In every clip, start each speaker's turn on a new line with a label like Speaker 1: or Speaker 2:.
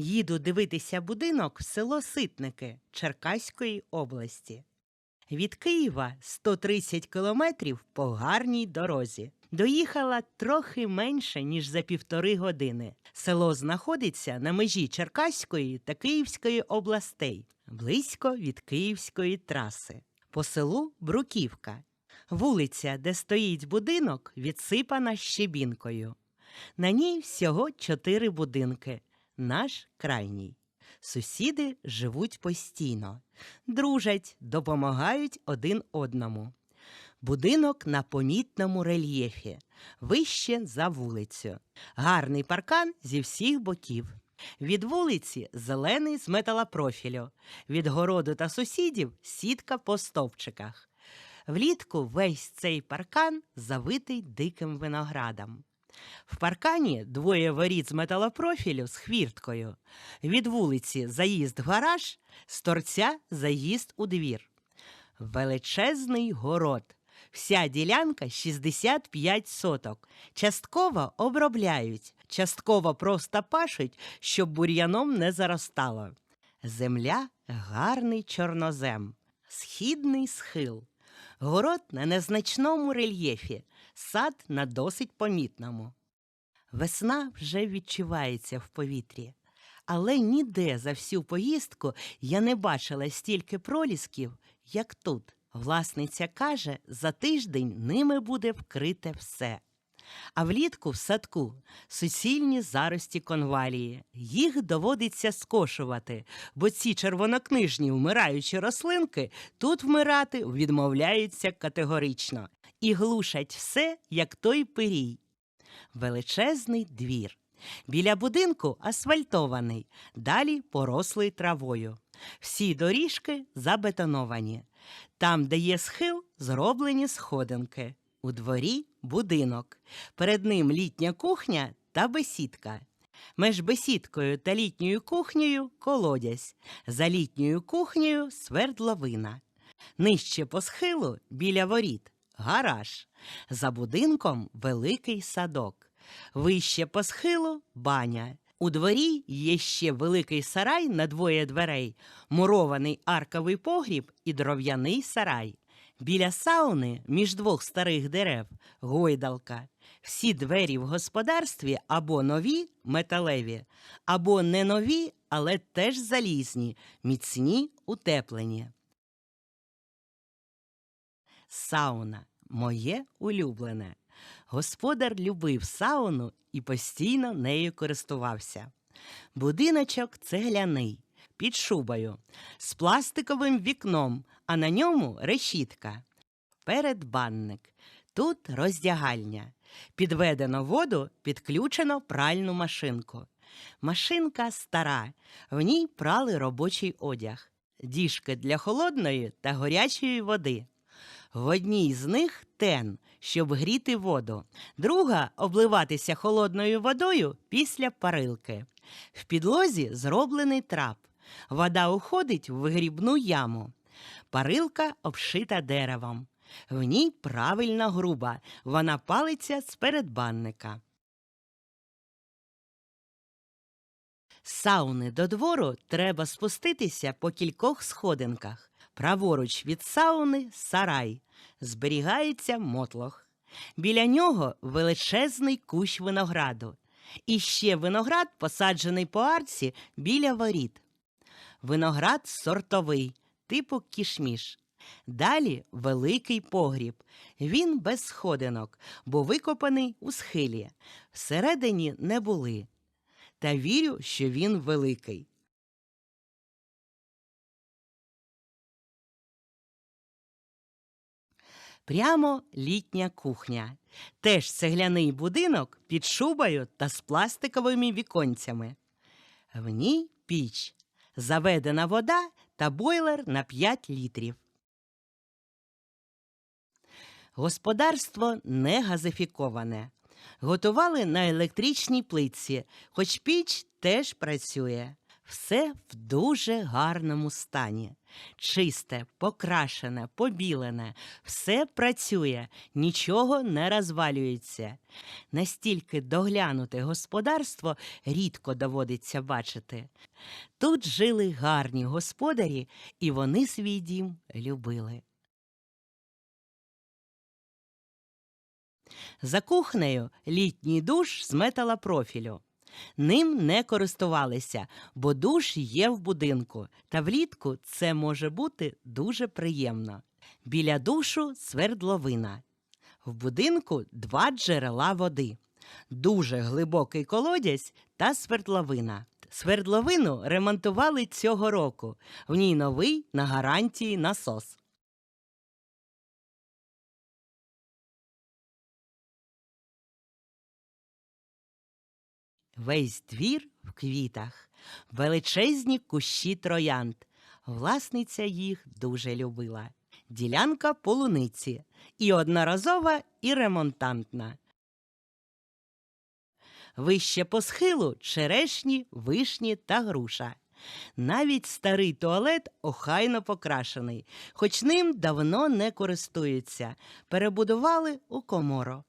Speaker 1: Їду дивитися будинок в село Ситники Черкаської області. Від Києва 130 кілометрів по гарній дорозі. Доїхала трохи менше, ніж за півтори години. Село знаходиться на межі Черкаської та Київської областей, близько від Київської траси. По селу Бруківка. Вулиця, де стоїть будинок, відсипана щебінкою. На ній всього чотири будинки. Наш крайній. Сусіди живуть постійно, дружать, допомагають один одному. Будинок на помітному рельєфі, вище за вулицю. Гарний паркан зі всіх боків. Від вулиці зелений з металопрофілю, від городу та сусідів сітка по стовпчиках. Влітку весь цей паркан завитий диким виноградом. В паркані двоє воріт з металопрофілю з хвірткою. Від вулиці заїзд в гараж, з торця заїзд у двір. Величезний город. Вся ділянка 65 соток. Частково обробляють, частково просто пашуть, щоб бур'яном не заростало. Земля гарний чорнозем, східний схил. Город на незначному рельєфі, сад на досить помітному. Весна вже відчувається в повітрі, але ніде за всю поїздку я не бачила стільки пролісків, як тут. Власниця каже, за тиждень ними буде вкрите все. А влітку в садку суцільні зарості конвалії. Їх доводиться скошувати, бо ці червонокнижні вмираючі рослинки тут вмирати відмовляються категорично і глушать все, як той пирій. Величезний двір. Біля будинку асфальтований, далі порослий травою. Всі доріжки забетоновані. Там, де є схил, зроблені сходинки. У дворі будинок. Перед ним літня кухня та бесідка. Меж бесідкою та літньою кухнею колодязь. За літньою кухнею свердловина. Нижче по схилу біля воріт гараж. За будинком великий садок. Вище по схилу баня. У дворі є ще великий сарай на двоє дверей, мурований арковий погріб і дров'яний сарай. Біля сауни, між двох старих дерев, гойдалка. Всі двері в господарстві або нові, металеві, або не нові, але теж залізні, міцні, утеплені. Сауна моє улюблене. Господар любив сауну і постійно нею користувався. Будиночок цегляний, під шубою, з пластиковим вікном, а на ньому решітка. Передбанник. Тут роздягальня. Підведено воду, підключено пральну машинку. Машинка стара, в ній прали робочий одяг, діжки для холодної та гарячої води. В одній з них тен, щоб гріти воду, друга обливатися холодною водою після парилки. В підлозі зроблений трап. Вода уходить в вигрібну яму. Парилка обшита деревом. В ній правильна груба, вона палиться з передбанника. З сауни до двору треба спуститися по кількох сходинках. Праворуч від сауни сарай. Зберігається мотлох. Біля нього величезний кущ винограду. І ще виноград посаджений по арці біля воріт. Виноград сортовий, типу кішміш. Далі великий погріб. Він без сходинок, бо викопаний у схилі. Всередині не були. Та вірю, що він великий. Прямо літня кухня. Теж цегляний будинок під шубою та з пластиковими віконцями. В ній піч, заведена вода та бойлер на 5 літрів. Господарство не газифіковане. Готували на електричній плитці, хоч піч теж працює. Все в дуже гарному стані. Чисте, покрашене, побілене, все працює, нічого не розвалюється. Настільки доглянуте господарство рідко доводиться бачити. Тут жили гарні господарі, і вони свій дім любили. За кухнею літній душ з металопрофілю. Ним не користувалися, бо душ є в будинку, та влітку це може бути дуже приємно. Біля душу свердловина. В будинку два джерела води, дуже глибокий колодязь та свердловина. Свердловину ремонтували цього року. В ній новий на гарантії насос. Весь двір в квітах, величезні кущі троянд. Власниця їх дуже любила. Ділянка полуниці і одноразова, і ремонтантна. Вище по схилу черешні, вишні та груша. Навіть старий туалет охайно покрашений, хоч ним давно не користуються. Перебудували у коморо.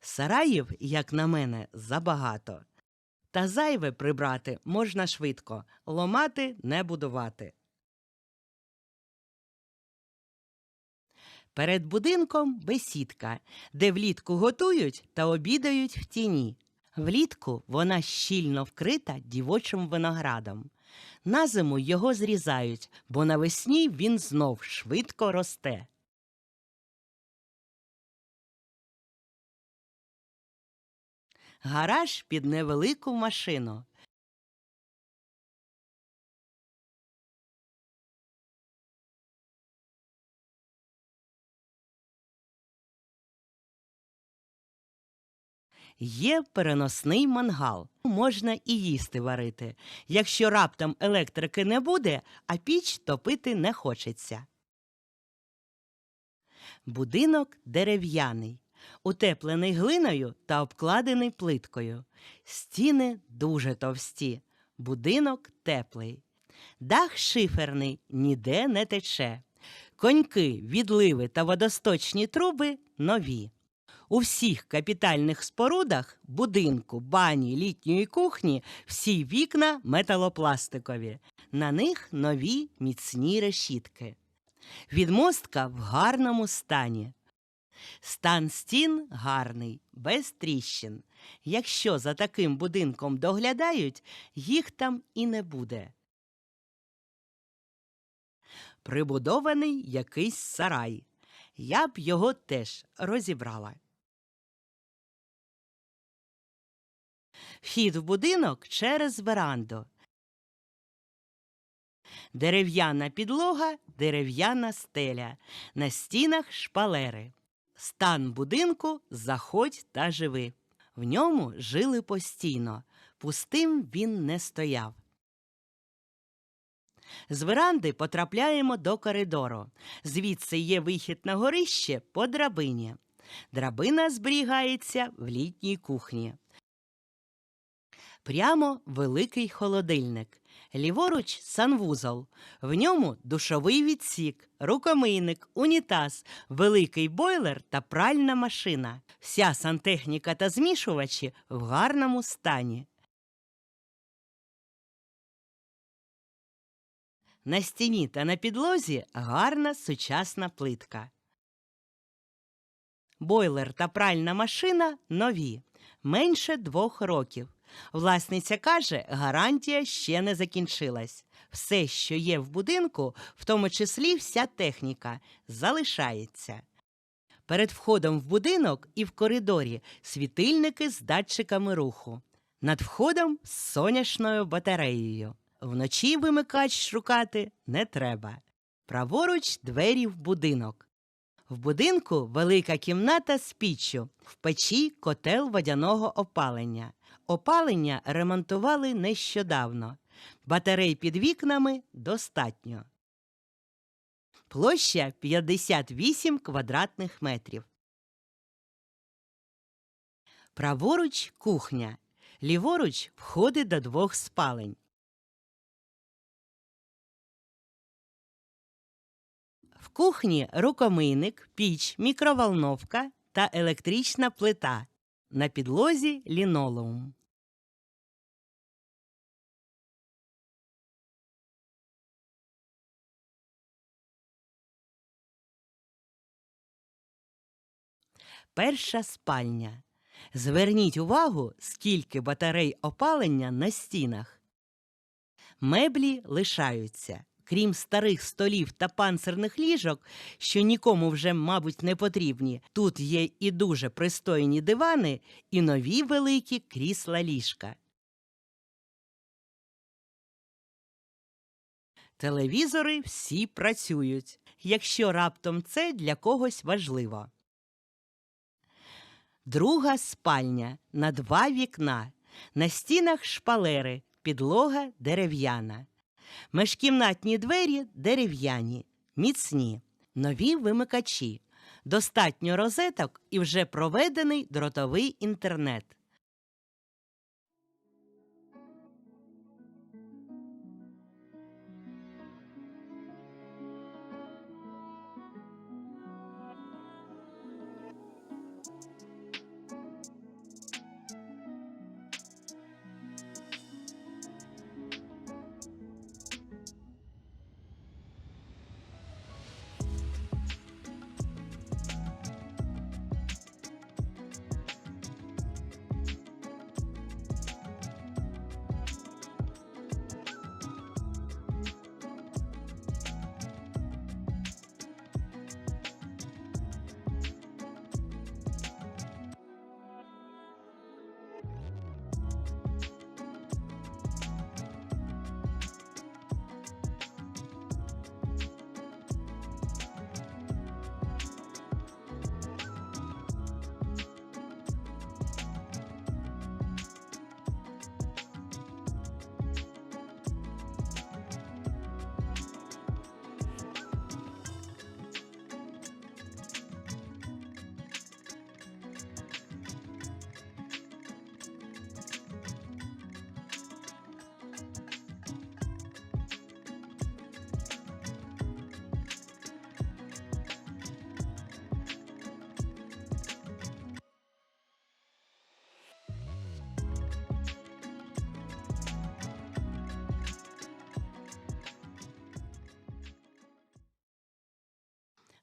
Speaker 1: Сараїв, як на мене, забагато. Та зайве прибрати можна швидко, ломати не будувати. Перед будинком бесідка, де влітку готують та обідають в тіні. Влітку вона щільно вкрита дівочим виноградом. На зиму його зрізають, бо навесні він знов швидко росте. Гараж під невелику машину. Є переносний мангал. Можна і їсти варити. Якщо раптом електрики не буде, а піч топити не хочеться. Будинок дерев'яний, утеплений глиною та обкладений плиткою. Стіни дуже товсті, будинок теплий. Дах шиферний, ніде не тече. Коньки, відливи та водосточні труби нові. У всіх капітальних спорудах будинку, бані, літньої кухні всі вікна металопластикові. На них нові міцні решітки. Відмостка в гарному стані. Стан стін гарний, без тріщин. Якщо за таким будинком доглядають, їх там і не буде. Прибудований якийсь сарай. Я б його теж розібрала. Вхід в будинок через веранду. Дерев'яна підлога, дерев'яна стеля. На стінах шпалери. Стан будинку заходь та живи. В ньому жили постійно. Пустим він не стояв. З веранди потрапляємо до коридору. Звідси є вихід на горище по драбині. Драбина зберігається в літній кухні. Прямо великий холодильник. Ліворуч санвузол. В ньому душовий відсік, рукомийник, унітаз, великий бойлер та пральна машина. Вся сантехніка та змішувачі в гарному стані. На стіні та на підлозі гарна сучасна плитка. Бойлер та пральна машина нові, менше двох років. Власниця каже, гарантія ще не закінчилась. Все, що є в будинку, в тому числі вся техніка, залишається. Перед входом в будинок і в коридорі світильники з датчиками руху. Над входом з сонячною батареєю. Вночі вимикач шукати не треба. Праворуч двері в будинок. В будинку велика кімната з піччю, в печі котел водяного опалення. Опалення ремонтували нещодавно. Батарей під вікнами достатньо. Площа 58 квадратних метрів. Праворуч кухня. Ліворуч входи до двох спалень. В кухні рукомийник, піч, мікроволновка та електрична плита. На підлозі лінолеум. Перша спальня. Зверніть увагу, скільки батарей опалення на стінах. Меблі лишаються. Крім старих столів та панцирних ліжок, що нікому вже, мабуть, не потрібні, тут є і дуже пристойні дивани, і нові великі крісла ліжка. Телевізори всі працюють, якщо раптом це для когось важливо. Друга спальня на два вікна. На стінах шпалери, підлога дерев'яна. Межкімнатні двері дерев'яні, міцні, нові вимикачі. Достатньо розеток і вже проведений дротовий інтернет.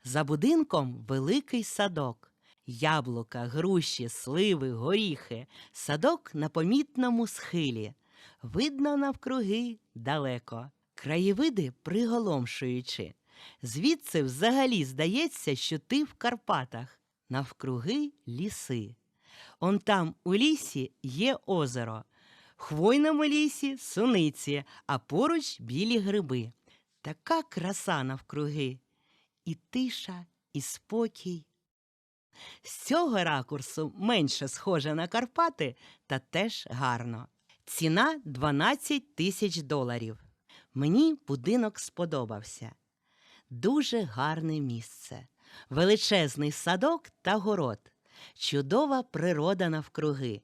Speaker 1: За будинком великий садок. Яблука, груші, сливи, горіхи. Садок на помітному схилі. Видно навкруги далеко. Краєвиди приголомшуючи. Звідси взагалі здається, що ти в Карпатах. Навкруги ліси. Он там у лісі є озеро. Хвойному лісі суниці, а поруч білі гриби. Така краса навкруги і тиша, і спокій. З цього ракурсу менше схоже на Карпати, та теж гарно. Ціна 12 тисяч доларів. Мені будинок сподобався. Дуже гарне місце, величезний садок та город, чудова природа навкруги.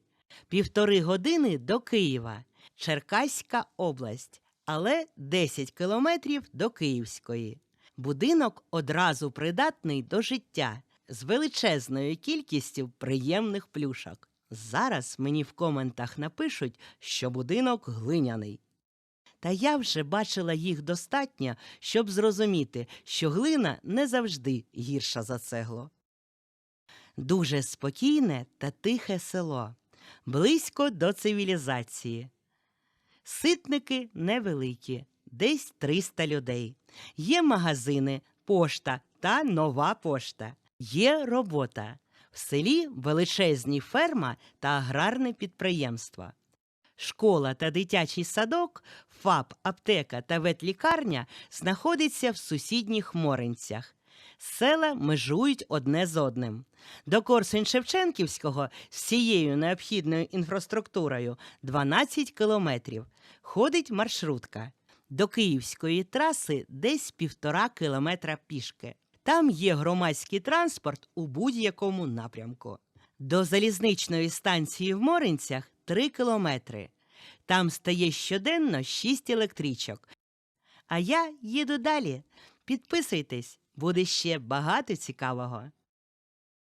Speaker 1: Півтори години до Києва, Черкаська область, але 10 кілометрів до Київської. Будинок одразу придатний до життя з величезною кількістю приємних плюшок. Зараз мені в коментах напишуть, що будинок глиняний. Та я вже бачила їх достатньо, щоб зрозуміти, що глина не завжди гірша за цегло. Дуже спокійне та тихе село, близько до цивілізації. Ситники невеликі, десь 300 людей. Є магазини, пошта та нова пошта. Є робота. В селі величезні ферма та аграрне підприємство. Школа та дитячий садок, ФАП, аптека та ветлікарня знаходяться в сусідніх Моринцях. Села межують одне з одним. До Корсунь-Шевченківського з всією необхідною інфраструктурою 12 кілометрів. Ходить маршрутка. До Київської траси десь півтора кілометра пішки. Там є громадський транспорт у будь-якому напрямку. До залізничної станції в Моринцях 3 кілометри. Там стає щоденно 6 електричок. А я їду далі. Підписуйтесь, Буде ще багато цікавого.